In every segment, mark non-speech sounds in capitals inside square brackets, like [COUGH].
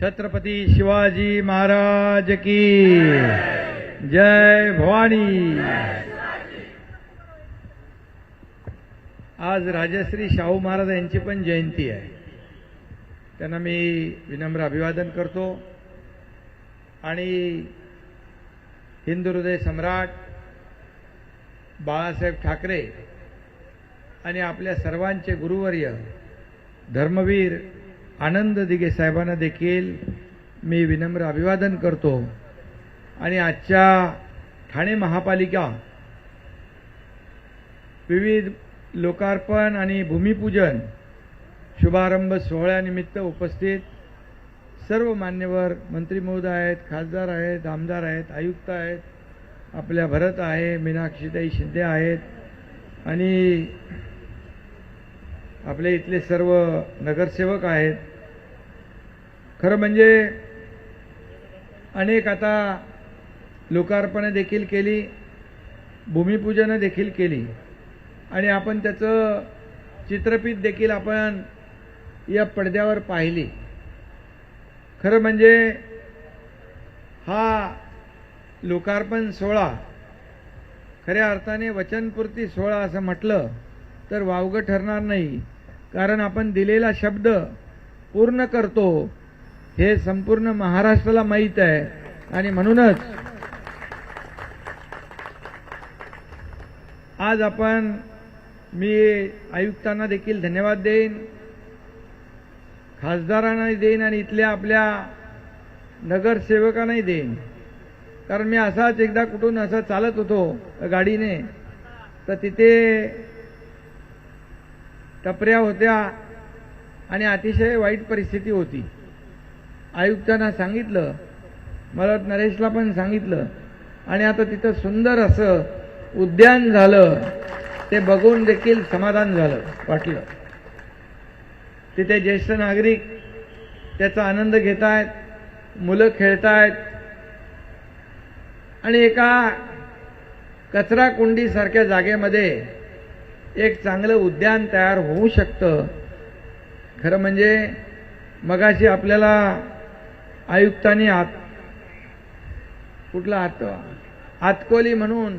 छत्रपती शिवाजी महाराज की। जय भवानी। आज राजश्री शाहू महाराज यांची पण जयंती आहे. त्यांना मी विनम्र अभिवादन करतो. आणि हिंदू हृदय सम्राट बाळासाहेब ठाकरे आणि आपल्या सर्वांचे गुरुवर्य धर्मवीर आनंद दिगे साहेबांना देखील मी विनम्र अभिवादन करतो. आणि आजच्या ठाणे महापालिका विविध लोकार्पण आणि भूमिपूजन शुभारंभ सोहळ्यानिमित्त उपस्थित सर्व मान्यवर मंत्री महोदय आहेत खासदार आहेत आमदार आहेत आयुक्त आहेत आपल्या भरत आहे मीनाक्षीताई शिंदे आहेत आणि आपले इथले सर्व नगरसेवक आहेत. खरं म्हणजे अनेक आता लोकार्पणं देखील केली भूमिपूजनं देखील केली. आणि आपण त्याचं चित्रपीत देखील आपण या पडद्यावर पाहिली. खरं म्हणजे हा लोकार्पण सोहळा खऱ्या अर्थाने वचनपूर्ती सोहळा असं म्हटलं तर वावगं ठरणार नाही. कारण आपण दिलेला शब्द पूर्ण करतो हे संपूर्ण महाराष्ट्राला माहीत आहे. आणि म्हणूनच आज आपण मी आयुक्तांना देखील धन्यवाद देईन खासदारांनाही देईन आणि इथल्या आपल्या नगरसेवकांनाही देईन. कारण मी असाच एकदा कुठून असं चालत होतो गाडीने तर तिथे टपऱ्या होत्या आणि अतिशय वाईट परिस्थिती होती. आयुक्तांना सांगितलं मला नरेशला पण सांगितलं आणि आता तिथं सुंदर असं उद्यान झालं ते बघून देखील समाधान झालं वाटलं. तिथे ज्येष्ठ नागरिक त्याचा आनंद घेत आहेत मुलं खेळतायत आणि एका कचरा कुंडीसारख्या जागेमध्ये एक चांगलं उद्यान तयार होऊ शकतं. खरं म्हणजे मगाशी आपल्याला आयुक्तांनी आत कुठला आत आतकोली म्हणून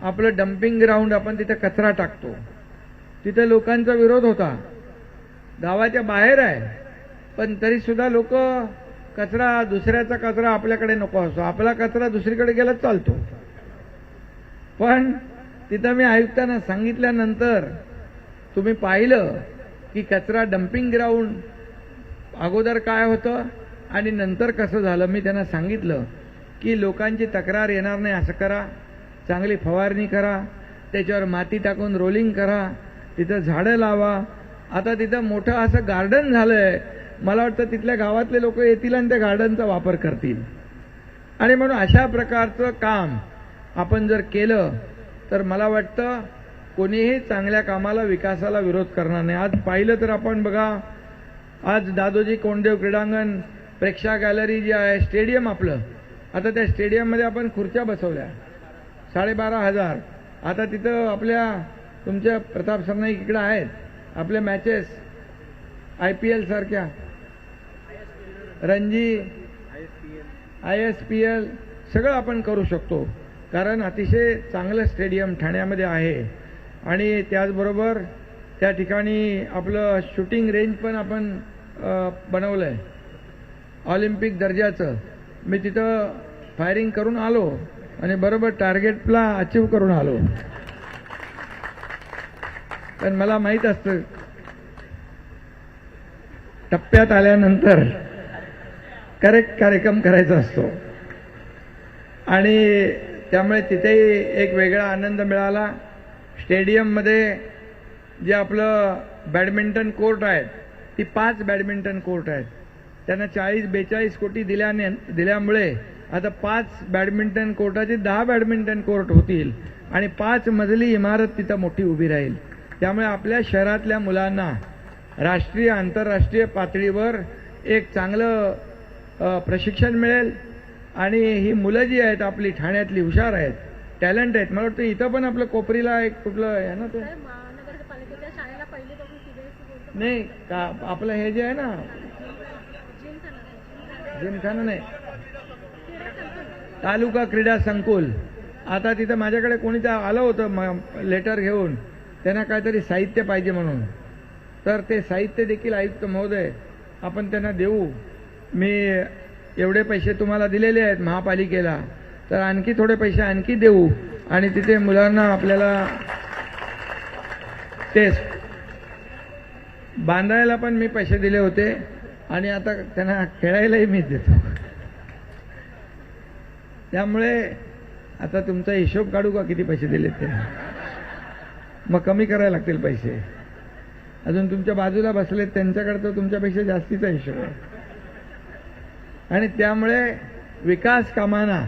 आपलं डम्पिंग ग्राउंड आपण तिथे कचरा टाकतो. तिथे लोकांचा विरोध होता. गावाच्या बाहेर आहे. पण तरीसुद्धा लोक कचरा दुसऱ्याचा कचरा आपल्याकडे नको असतो. आपला कचरा दुसरीकडे गेला चालतो. पण तिथं मी आयुक्तांना सांगितल्यानंतर तुम्ही पाहिलं की कचरा डम्पिंग ग्राउंड अगोदर काय होतं आणि नंतर कसं झालं? मी त्यांना सांगितलं की लोकांची तक्रार येणार नाही असं करा. चांगली फवारणी करा. त्याच्यावर माती टाकून रोलिंग करा. तिथं झाडं लावा. आता तिथं मोठं असं गार्डन झालंय. मला वाटतं तिथल्या गावातले लोक येतील आणि त्या गार्डनचा वापर करतील. आणि म्हणून अशा प्रकारचं काम आपण जर केलं तर मला वाटतं कोणीही चांगल्या कामाला विकासाला विरोध करणार नाही. आज पाहिलं तर आपण बघा आज दादोजी कोंडदेव क्रीडांगण प्रेक्षा गॅलरी जी आहे स्टेडियम आपलं. आता त्या स्टेडियममध्ये आपण खुर्च्या बसवल्या. साडेबारा हजार. आता तिथं आपल्या तुमच्या प्रताप सरनाईक इकडं आहेत. आपल्या मॅचेस आय पी एल सारख्या. Ranji I S P L सगळं आपण करू शकतो. कारण अतिशय चांगलं स्टेडियम ठाण्यामध्ये आहे. आणि त्याचबरोबर त्या ठिकाणी आपलं शूटिंग रेंज पण आपण बनवलं आहे ऑलिम्पिक दर्जाचं. मी तिथं फायरिंग करून आलो आणि बरोबर टार्गेटला अचीव करून आलो. पण मला माहीत असतं टप्प्यात आल्यानंतर करेक्ट कार्यक्रम करायचा असतो. आणि त्यामुळे तिथेही एक वेगळा आनंद मिळाला. स्टेडियममध्ये जे आपलं बॅडमिंटन कोर्ट आहेत ती पाच बॅडमिंटन कोर्ट आहेत. त्यांना चाळीस बेचाळीस कोटी दिल्याने दिल्यामुळे आता पाच बॅडमिंटन कोर्टाचे दहा बॅडमिंटन कोर्ट होतील आणि पाच मजली इमारत तिथं मोठी उभी राहील. त्यामुळे आपल्या शहरातल्या मुलांना राष्ट्रीय आंतरराष्ट्रीय पातळीवर एक चांगलं प्रशिक्षण मिळेल. आणि ही मुलं जी आहेत आपली ठाण्यातली हुशार आहेत टॅलेंट आहेत. मला वाटतं इथं पण आपलं कोपरीला एक कुठलं आहे ना ते? नाही का आपलं हे जे आहे ना? जिम जिमखाना नाही. तालुका क्रीडा संकुल. आता तिथं माझ्याकडे कोणी तर आलं होतं लेटर घेऊन. त्यांना काहीतरी साहित्य पाहिजे म्हणून. तर ते साहित्य देखील आयुक्त महोदय आपण त्यांना देऊ. मी एवढे पैसे तुम्हाला दिलेले आहेत महापालिकेला तर आणखी थोडे पैसे आणखी देऊ आणि तिथे मुलांना आपल्याला ते बांधायला पण मी पैसे दिले होते आणि आता त्यांना खेळायलाही मी देतो. त्यामुळे आता तुमचा हिशोब काढू का किती पैसे दिले ते? मग कमी करायला लागतील पैसे. अजून तुमच्या बाजूला बसलेत त्यांच्याकडे तर तुमच्यापेक्षा जास्तीचा हिशोब आहे. आणि त्यामुळे विकास कामांना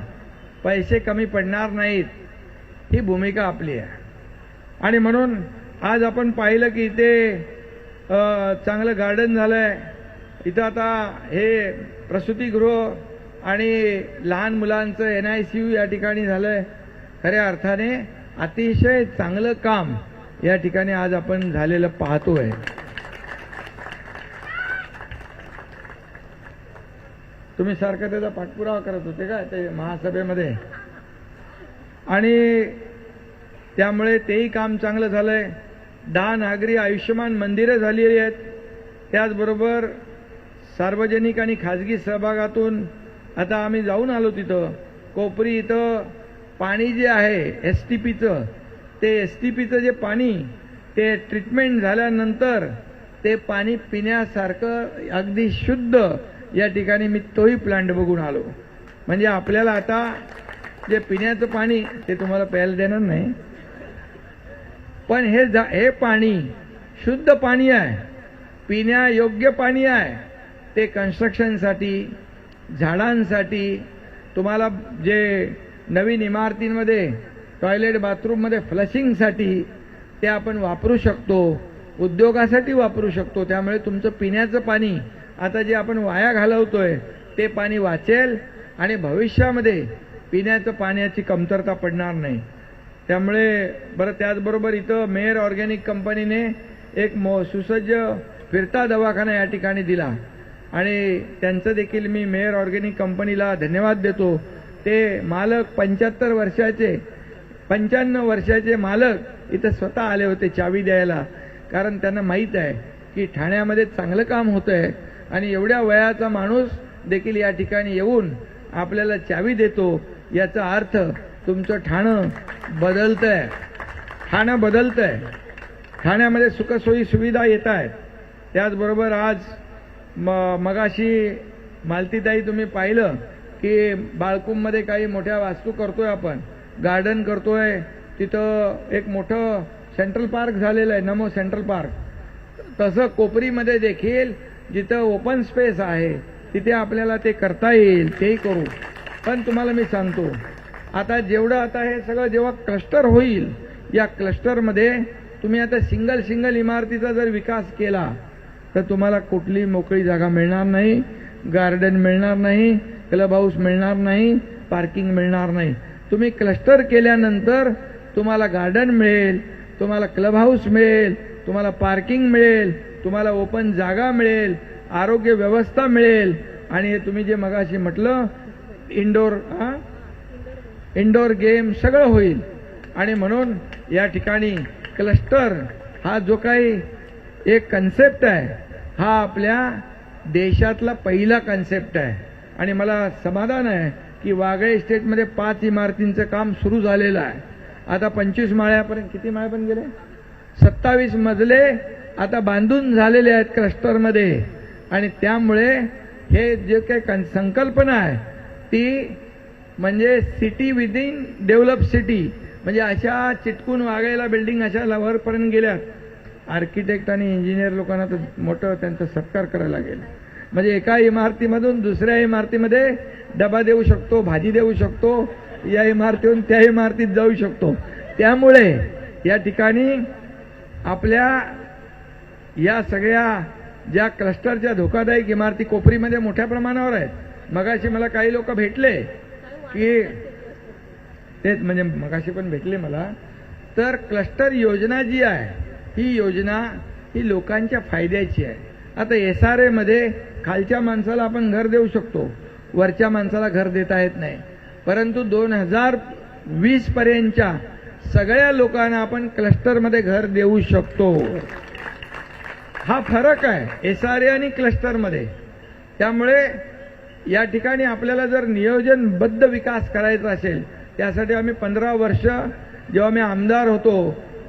पैसे कमी पडणार नाहीत ही भूमिका आपली आहे. आणि म्हणून आज आपण पाहिलं की इथे चांगलं गार्डन झालं आहे इथं आता हे प्रसूतीगृह आणि लहान मुलांचं एन आय सी यू या ठिकाणी झालं आहे खऱ्या अर्थाने अतिशय चांगलं काम या ठिकाणी आज आपण झालेलं पाहतो आहे तुम्ही सारखं त्याचा पाठपुरावा करत होते का ते महासभेमध्ये? आणि त्यामुळे तेही काम चांगलं झालंय. दहा नागरी आयुष्यमान मंदिरं झालेली आहेत. त्याचबरोबर सार्वजनिक आणि खाजगी सहभागातून आता आम्ही जाऊन आलो तिथं. कोपरी इथं पाणी जे आहे एस टी पीचं ते एस टी पीचं जे पाणी ते ट्रीटमेंट झाल्यानंतर ते पाणी पिण्यासारखं अगदी शुद्ध या ठिकाणी मी तोही प्लांट बघून आलो. म्हणजे आपल्याला आता जे पिण्याचं पाणी ते तुम्हाला प्यायला देणार नाही. पण हे जा हे पाणी शुद्ध पाणी आहे. पिण्यायोग्य पाणी आहे. ते कन्स्ट्रक्शनसाठी झाडांसाठी तुम्हाला जे नवीन इमारतींमध्ये टॉयलेट बाथरूममध्ये फ्लशिंगसाठी ते आपण वापरू शकतो उद्योगासाठी वापरू शकतो. त्यामुळे तुमचं पिण्याचं पाणी आता जे आपण वाया घालवतोय ते पाणी वाचेल आणि भविष्यामध्ये पिण्याचं पाण्याची कमतरता पडणार नाही. त्यामुळे बरं त्याचबरोबर इथं मेयर ऑर्गॅनिक कंपनीने एक मो सुसज्ज फिरता दवाखाना या ठिकाणी दिला. आणि त्यांचं देखील मी मेयर ऑर्गॅनिक कंपनीला धन्यवाद देतो. ते मालक पंच्याहत्तर वर्षाचे पंच्याण्णव वर्षाचे मालक इथं स्वतः आले होते चावी द्यायला. कारण त्यांना माहीत आहे की ठाण्यामध्ये चांगलं काम होतं आहे आणि एवढ्या वयाचा माणूस देखील या ठिकाणी येऊन आपल्याला चावी देतो याचा अर्थ तुमचं ठाणं बदलतंय. ठाणं बदलतंय. ठाण्यामध्ये सुखसोयी सुविधा येत आहेत त्याचबरोबर आज म मगाशी मालतीताई तुम्ही पाहिलं की बाळकुममध्ये काही मोठ्या वास्तू करतोय आपण. गार्डन करतोय. तिथं एक मोठं सेंट्रल पार्क झालेलं आहे नमो सेंट्रल पार्क. तसं कोपरीमध्ये देखील जिथं ओपन स्पेस आहे तिथे आपल्याला ते करता येईल तेही करू. पण तुम्हाला मी सांगतो आता जेवढं आता हे सगळं जेव्हा क्लस्टर होईल या क्लस्टरमध्ये तुम्ही आता सिंगल सिंगल इमारतीचा जर विकास केला तर तुम्हाला कुठली मोकळी जागा मिळणार नाही गार्डन मिळणार नाही क्लब हाऊस मिळणार नाही पार्किंग मिळणार नाही. तुम्ही क्लस्टर केल्यानंतर तुम्हाला गार्डन मिळेल तुम्हाला क्लब हाऊस मिळेल तुम्हाला पार्किंग मिळेल तुम्हाला ओपन जागा मिळेल आरोग्य व्यवस्था मिळेल. आणि तुम्ही जे मगाशी म्हटलं इंडोर हा? इंडोर गेम सगळं होईल. आणि म्हणून या ठिकाणी क्लस्टर हा जो काही एक कन्सेप्ट आहे हा आपल्या देशातला पहिला कन्सेप्ट आहे. आणि मला समाधान आहे की वागळे स्टेटमध्ये पाच इमारतींचं काम सुरू झालेलं आहे. आता पंचवीस माळ्यापर्यंत किती माळ्यापर्यंत गेले? सत्तावीस मजले आता बांधून झालेले आहेत क्लस्टरमध्ये आणि त्यामुळे हे जे काही कन- संकल्पना आहे ती म्हणजे सिटी विदिन डेव्हलप सिटी म्हणजे अशा चिटकून वागायला बिल्डिंग अशा लवरपर्यंत गेल्यात. आर्किटेक्ट आणि इंजिनियर लोकांना तर मोठं त्यांचा सत्कार करायला लागेल. म्हणजे एका इमारतीमधून दुसऱ्या इमारतीमध्ये डबा देऊ शकतो भाजी देऊ शकतो या इमारतीहून त्या इमारतीत जाऊ शकतो. त्यामुळे या ठिकाणी आपल्या या सगळ्या ज्या क्लस्टरच्या धोकादायक इमारती कोपरीमध्ये मोठ्या प्रमाणावर आहेत. मगाशी मला काही लोक भेटले की तेच म्हणजे मगाशी पण भेटले मला. तर क्लस्टर योजना जी आहे ही योजना ही लोकांच्या फायद्याची आहे. आता एस आर एमध्ये खालच्या माणसाला आपण घर देऊ शकतो वरच्या माणसाला घर देता येत नाही. परंतु दोन हजार वीसपर्यंतच्या सगळ्या लोकांना आपण क्लस्टरमध्ये घर देऊ शकतो. हा फरक आहे एस आर ए आणि क्लस्टरमध्ये त्यामुळे या ठिकाणी आपल्याला जर नियोजनबद्ध विकास करायचा असेल त्यासाठी आम्ही पंधरा वर्ष जेव्हा मी आमदार होतो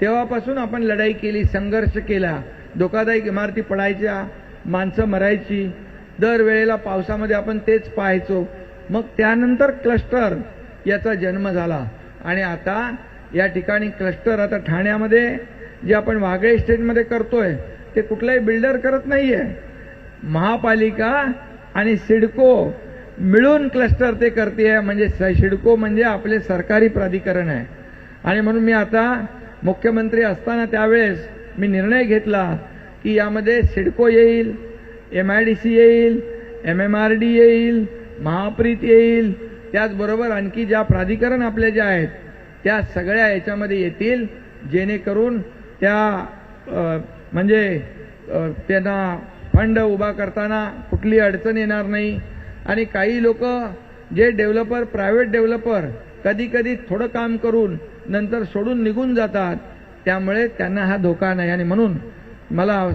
तेव्हापासून आपण लढाई केली संघर्ष केला धोकादायक इमारती पडायच्या माणसं मरायची दरवेळेला पावसामध्ये आपण तेच पाहायचो. मग त्यानंतर क्लस्टर याचा जन्म झाला. आणि आता या ठिकाणी क्लस्टर आता ठाण्यामध्ये जे आपण वागळे स्टेटमध्ये करतोय ते कुठलाही बिल्डर करत नाहीये. महापालिका आणि सिडको मिळून क्लस्टर ते करते आहे म्हणजे स- सिडको म्हणजे आपले सरकारी प्राधिकरण आहे. आणि म्हणून मी आता मुख्यमंत्री असताना त्यावेळेस मी निर्णय घेतला की यामध्ये सिडको येईल एम आय डी सी येईल एम एम आर डी येईल महाप्रीत येईल. त्याचबरोबर आणखी ज्या प्राधिकरण आपले ज्या आहेत त्या सगळ्या याच्यामध्ये येतील जेणेकरून त्या म्हणजे त्यांना फंड उभा करताना कुठली अडचण येणार नाही. आणि काही लोक जे डेव्हलपर प्रायव्हेट डेव्हलपर कधी कधी थोडं काम करून नंतर सोडून निघून जातात त्यामुळे त्यांना हा धोका नाही. आणि म्हणून मला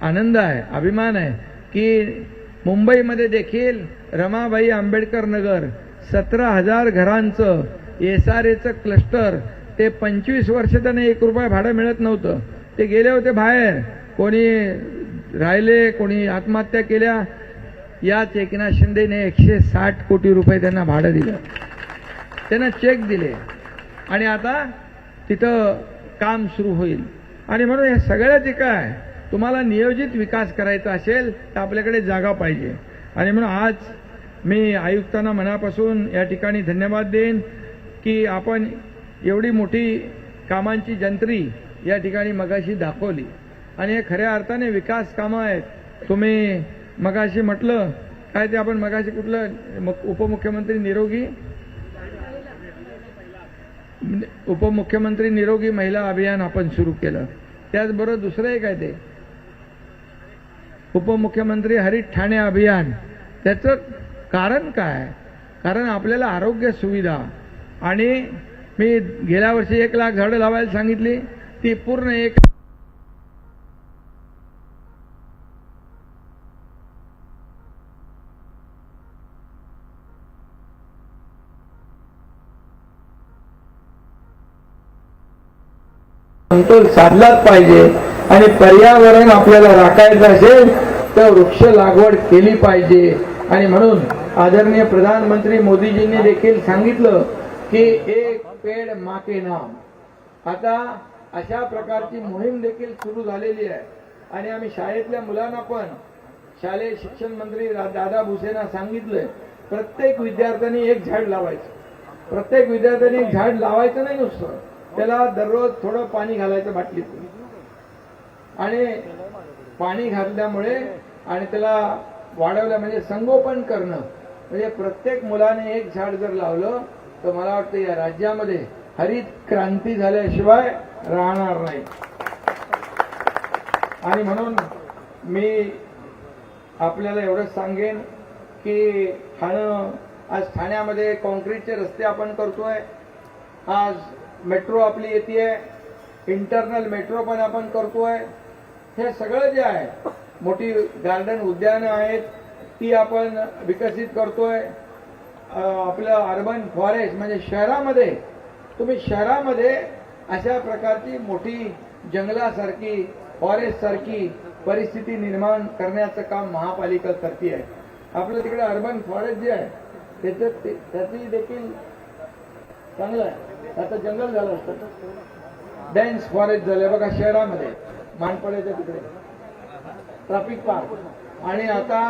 आनंद आहे अभिमान आहे की मुंबईमध्ये देखील रमाबाई आंबेडकर नगर सतरा हजार घरांचं एस आर एचं क्लस्टर ते पंचवीस वर्ष त्यांना एक रुपया भाडं मिळत नव्हतं. ते गेले होते बाहेर. कोणी राहिले कोणी आत्महत्या केल्या. याच एकनाथ शिंदेने एकशे साठ कोटी रुपये त्यांना भाडं दिलं. त्यांना चेक दिले. आणि आता तिथं काम सुरू होईल. आणि म्हणून हे सगळं जे काय तुम्हाला नियोजित विकास करायचा असेल तर आपल्याकडे जागा पाहिजे. आणि म्हणून आज मी आयुक्तांना मनापासून या ठिकाणी धन्यवाद देईन की आपण एवढी मोठी कामांची जंत्री या ठिकाणी मगाशी दाखवली. आणि हे खऱ्या अर्थाने विकास कामं आहेत. तुम्ही मगाशी म्हटलं काय ते आपण मगाशी कुठलं उपमुख्यमंत्री निरोगी? म्हणजे उपमुख्यमंत्री निरोगी महिला अभियान आपण सुरू केलं. त्याचबरोबर दुसरं एक आहे ते. उपमुख्यमंत्री हरित ठाणे अभियान. त्याचं कारण काय? कारण आपल्याला आरोग्य सुविधा. आणि मी गेल्या वर्षी एक लाख झाडं लावायला सांगितली. ती पूर्ण एक समतोल साधलाच पाहिजे. आणि पर्यावरण आपल्याला राखायचं असेल तर वृक्ष लागवड केली पाहिजे. आणि म्हणून आदरणीय प्रधानमंत्री मोदीजींनी देखील सांगितलं की एक पेड माके नाम आता अशा प्रकारची मोहीम देखील सुरू झालेली आहे. आणि आम्ही शाळेतल्या मुलांना पण शालेय शिक्षण मंत्री दादा भुसेना सांगितलंय प्रत्येक विद्यार्थ्यांनी एक झाड लावायचं. प्रत्येक विद्यार्थ्यांनी एक झाड लावायचं नाही नुसतं. त्याला दररोज थोडं पाणी घालायचं बाटलीतून. आणि पाणी घातल्यामुळे आणि त्याला वाढवल्या म्हणजे संगोपन करणं म्हणजे प्रत्येक मुलाने एक झाड जर लावलं तर मला वाटतं या राज्यामध्ये हरित क्रांती झाल्याशिवाय राहणार नाही. आणि म्हणून मी आपल्याला एवढंच सांगेन की ठाणं आज ठाण्यामध्ये कॉन्क्रीटचे रस्ते आपण करतोय. आज मेट्रो आपली येते इंटरनल मेट्रो पण आपण करतोय. हे सगळं जे आहे मोठी गार्डन उद्यानं आहेत ती आपण विकसित करतोय. आपलं अर्बन फॉरेस्ट म्हणजे शहरामध्ये तुम्ही शहरामध्ये अशा प्रकारची मोठी जंगलासारखी फॉरेस्ट सारखी परिस्थिती निर्माण करण्याचं काम महापालिका करते आहे. आपलं तिकडे अर्बन फॉरेस्ट जे आहे त्याच्यात ते- त्याची देखील चांगलं आहे. आता जंगल झालं असतं डेन्स फॉरेस्ट झालं बघा शहरामध्ये मानपड्याच्या तिकडे. ट्रॅफिक पार्क आणि आता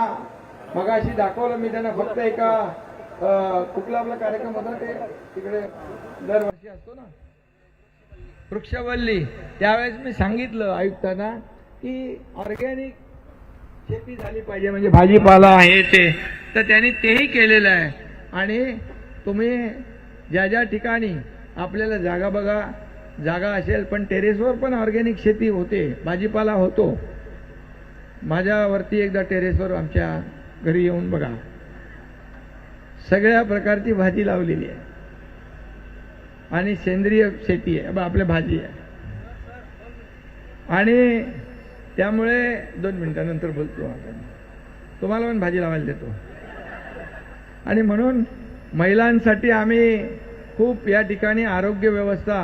मगाशी दाखवलं मी त्यांना फक्त एका कुठला आपला कार्यक्रम होता ते तिकडे दरवर्षी असतो ना. वृक्षवल्ली. त्यावेळेस मी सांगितलं आयुक्तांना की ऑर्गॅनिक शेती झाली पाहिजे म्हणजे भाजीपाला आहे ते. तर त्यांनी तेही केलेलं आहे. आणि तुम्ही ज्या ज्या ठिकाणी आपल्याला जागा बघा जागा असेल पण टेरेसवर पण ऑर्गॅनिक शेती होते भाजीपाला होतो. माझ्यावरती एकदा टेरेसवर आमच्या घरी येऊन बघा. सगळ्या प्रकारची भाजी लावलेली आहे. आणि सेंद्रिय शेती आहे. आपल्या भाजी आहे. आणि त्यामुळे दोन मिनिटानंतर बोलतो आपण. तुम्हाला पण भाजी लावायला देतो. आणि म्हणून महिलांसाठी आम्ही खूप या ठिकाणी आरोग्य व्यवस्था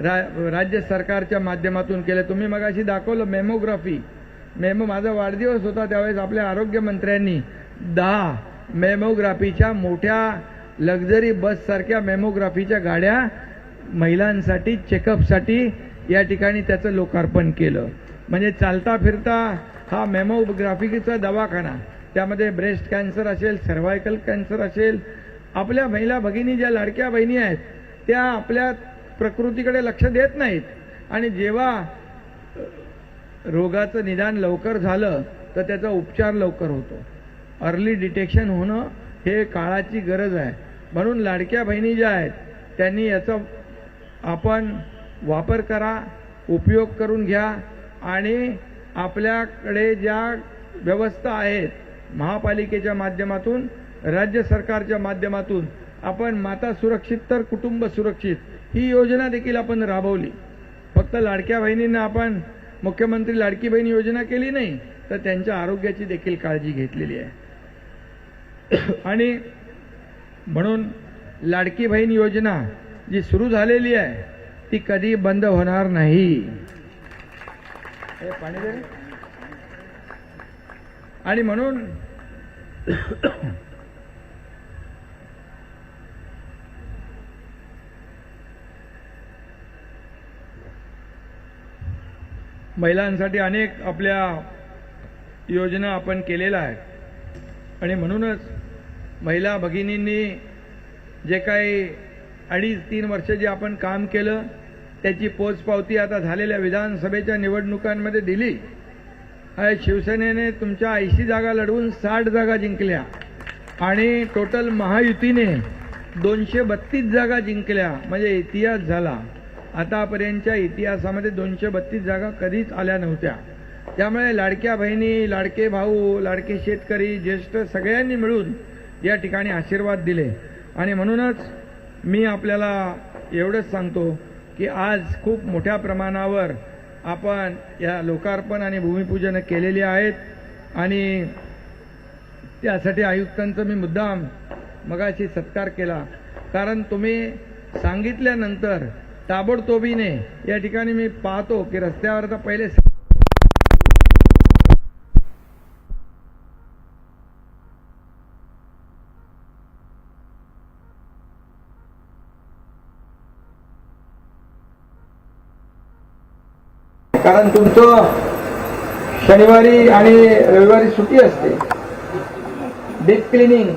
रा राज्य सरकारच्या माध्यमातून केले. तुम्ही मगाशी दाखवलं मेमोग्राफी मेमो माझा वाढदिवस होता त्यावेळेस आपल्या आरोग्यमंत्र्यांनी दहा मेमोग्राफीच्या मोठ्या लक्झरी बससारख्या मेमोग्राफीच्या गाड्या महिलांसाठी चेकअपसाठी या ठिकाणी त्याचं लोकार्पण केलं. म्हणजे चालता फिरता हा मेमोग्राफीचा दवाखाना. त्यामध्ये ब्रेस्ट कॅन्सर असेल सर्व्हायकल कॅन्सर असेल आपल्या महिला भगिनी ज्या लाडक्या बहिणी आहेत त्या आपल्या प्रकृतीकडे लक्ष देत नाहीत. आणि जेव्हा रोगाचं निदान लवकर झालं तर त्याचा उपचार लवकर होतो. अर्ली डिटेक्शन होणं हे काळाची गरज आहे. म्हणून लाडक्या बहिणी ज्या आहेत त्यांनी याचा आपण वापर करा उपयोग करून घ्या आणि आपल्याकडे ज्या व्यवस्था आहेत महापालिकेच्या माध्यमातून राज्य सरकारच्या माध्यमातून आपण माता सुरक्षित तर कुटुंब सुरक्षित ही योजना देखील आपण राबवली. फक्त लाडक्या बहिणींना आपण मुख्यमंत्री लाडकी बहीण योजना केली नाही तर त्यांच्या आरोग्याची देखील काळजी घेतलेली आहे. [COUGHS] आणि म्हणून लाडकी बहीण योजना जी सुरू झालेली आहे ती कधी बंद होणार नाही. आणि म्हणून महिलांसाठी अनेक आपल्या योजना आपण केलेल्या आहेत. आणि म्हणूनच महिला भगिनींनी जे काही अडीच तीन वर्ष जे आपण काम केलं त्याची पोचपावती आता झालेल्या विधानसभेच्या निवडणुकांमध्ये दिली. शिवसेनेने तुमच्या ऐंशी जागा लढवून साठ जागा जिंकल्या. आणि टोटल महायुतीने दोनशे बत्तीस जागा जिंकल्या. म्हणजे इतिहास झाला. आतापर्यंतच्या इतिहासामध्ये दोनशे बत्तीस जागा कधीच आल्या नव्हत्या. त्यामुळे लाडक्या बहिणी लाडके भाऊ लाडके शेतकरी ज्येष्ठ सगळ्यांनी मिळून या ठिकाणी आशीर्वाद दिले. आणि म्हणूनच मी आपल्याला एवढंच सांगतो की आज खूप मोठ्या प्रमाणावर आपण या लोकार्पण आणि भूमिपूजन केलेली आहेत. आणि त्यासाठी आयुक्तांचं मी मुद्दाम मगाशी सत्कार केला. कारण तुम्ही सांगितल्यानंतर ताबडतोबीने या ठिकाणी मी पाहतो की रस्त्यावर आता पहिले कारण तुमचं शनिवारी आणि रविवारी सुट्टी असते. डीप क्लिनिंग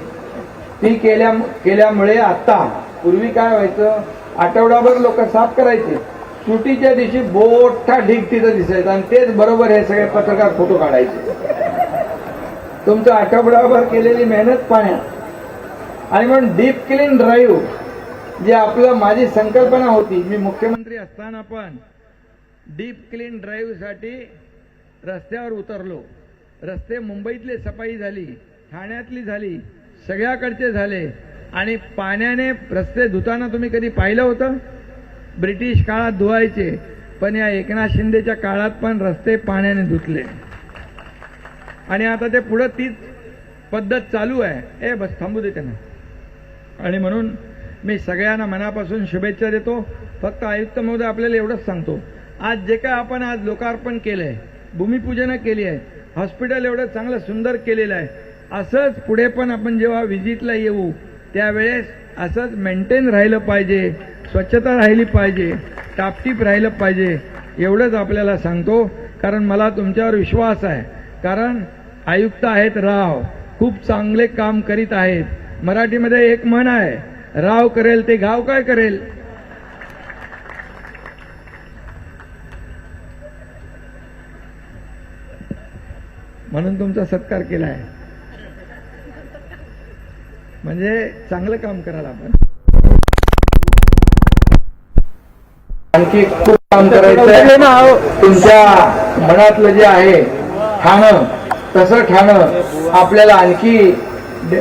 ती केल्या केल्यामुळे आता पूर्वी काय व्हायचं? आठवडाभर लोक साफ करायचे. सुटीच्या दिवशी मोठा ढीग तिथं दिसायचा आणि तेच बरोबर हे सगळे पत्रकार फोटो काढायचे. तुमचं आठवडाभर केलेली मेहनत पाण्यात. आणि म्हणून डीप क्लीन ड्राईव्ह जे आपलं माझी संकल्पना होती मी मुख्यमंत्री असताना पण डीप क्लीन ड्राईव्हसाठी रस्त्यावर उतरलो. रस्ते मुंबईतले सफाई झाली ठाण्यातली झाली सगळ्याकडचे झाले. आणि पाण्याने रस्ते धुताना तुम्ही कधी पाहिलं होतं? ब्रिटिश काळात धुवायचे पण या एकनाथ शिंदेच्या काळात पण रस्ते पाण्याने धुतले. आणि आता ते पुढं तीच पद्धत चालू आहे. ए बस थांबू दे त्यांना. आणि म्हणून मी सगळ्यांना मनापासून शुभेच्छा देतो. फक्त आयुक्त महोदय आपल्याला एवढंच सांगतो. आज जे काय आपण आज लोकार्पण केलं आहे भूमिपूजनं केली आहे हॉस्पिटल एवढं चांगलं सुंदर केलेलं आहे असंच पुढे पण आपण जेव्हा व्हिजिटला येऊ त्यावेळेस असंच मेंटेन राहिलं पाहिजे स्वच्छता राहिली पाहिजे टापटीप राहिलं पाहिजे एवढंच आपल्याला सांगतो. कारण मला तुमच्यावर विश्वास आहे. कारण आयुक्त आहेत राव खूप चांगले काम करीत आहेत. मराठीमध्ये एक म्हण आहे राव करेल ते गाव काय करेल? म्हणून तुमचा सत्कार केला आहे. म्हणजे चांगलं काम करायला आपण. आणखी खूप काम करायचं आहे तुमच्या मनातलं जे आहे ठाणं तसं ठाणं आपल्याला आणखी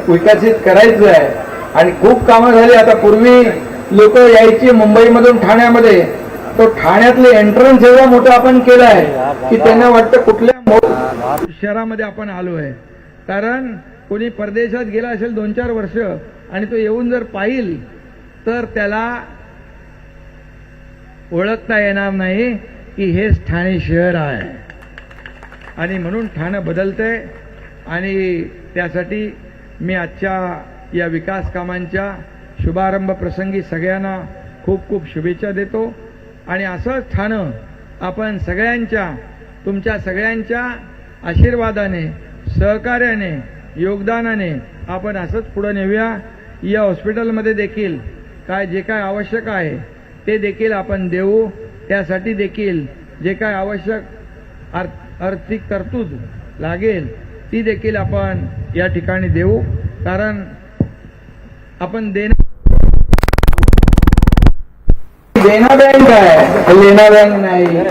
विकसित करायचं आहे आणि खूप कामं झाली. आता पूर्वी लोक यायची मुंबईमधून ठाण्यामध्ये. तो ठाण्यातले एंट्रन्स एवढा मोठा आपण केला आहे की त्यांना वाटतं कुठल्या शहरामध्ये आपण आलो आहे कारण कोणी परदेशात गेला असेल दोन चार वर्ष आणि तो येऊन जर पाहिल तर त्याला ओळखता येणार नाही की हेच ठाणे शहर आहे. आणि म्हणून ठाणं बदलतंय आणि त्यासाठी मी आजच्या या विकास कामांच्या शुभारंभ प्रसंगी सगळ्यांना खूप खूप शुभेच्छा देतो. आणि असंच ठाणं आपण सगळ्यांच्या तुमच्या सगळ्यांच्या आशीर्वादाने सहकार्याने योगदानाने आपण असंच पुढं नेऊया. या हॉस्पिटलमध्ये देखील काय जे काय आवश्यक आहे ते देखील आपण देऊ. त्यासाठी देखील जे काय आवश्यक अर्थ आर्थिक तरतूद लागेल ती देखील आपण या ठिकाणी देऊ. कारण आपण देणं देना बँक आहे. लेना बँक नाही.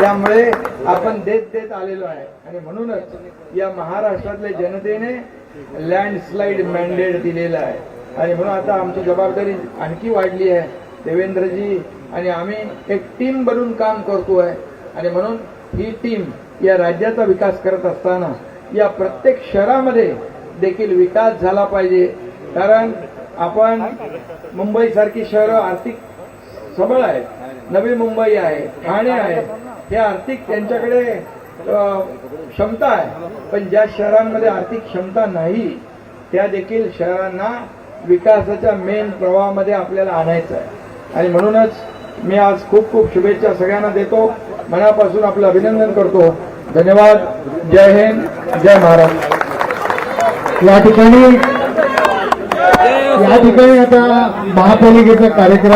त्यामुळे आपण देत देत आलेलो आहे. आणि म्हणूनच या महाराष्ट्रातल्या जनतेने लँडस्लाईड मॅन्डेट दिलेला आहे. आणि म्हणून आता आमची जबाबदारी आणखी वाढली आहे. देवेंद्रजी आणि आम्ही एक टीम बनून काम करतो आहे. आणि म्हणून ही टीम या राज्याचा विकास करत असताना या प्रत्येक शहरामध्ये देखील विकास झाला पाहिजे. कारण आपण मुंबईसारखी शहरं आर्थिक सबळ आहे नवी मुंबई आहे ठाणे आहे. हे आर्थिक त्यांच्याकडे क्षमता आहे. पण ज्या शहरांमध्ये आर्थिक क्षमता नाही त्या देखील शहरांना विकासाच्या मेन प्रवाहामध्ये आपल्याला आणायचं आहे. आणि म्हणूनच मी आज खूप खूप शुभेच्छा सगळ्यांना देतो. मनापासून आपलं अभिनंदन करतो. धन्यवाद. जय हिंद. जय महाराष्ट्र या ठिकाणी या ठिकाणी आता महापालिकेचा कार्यक्रम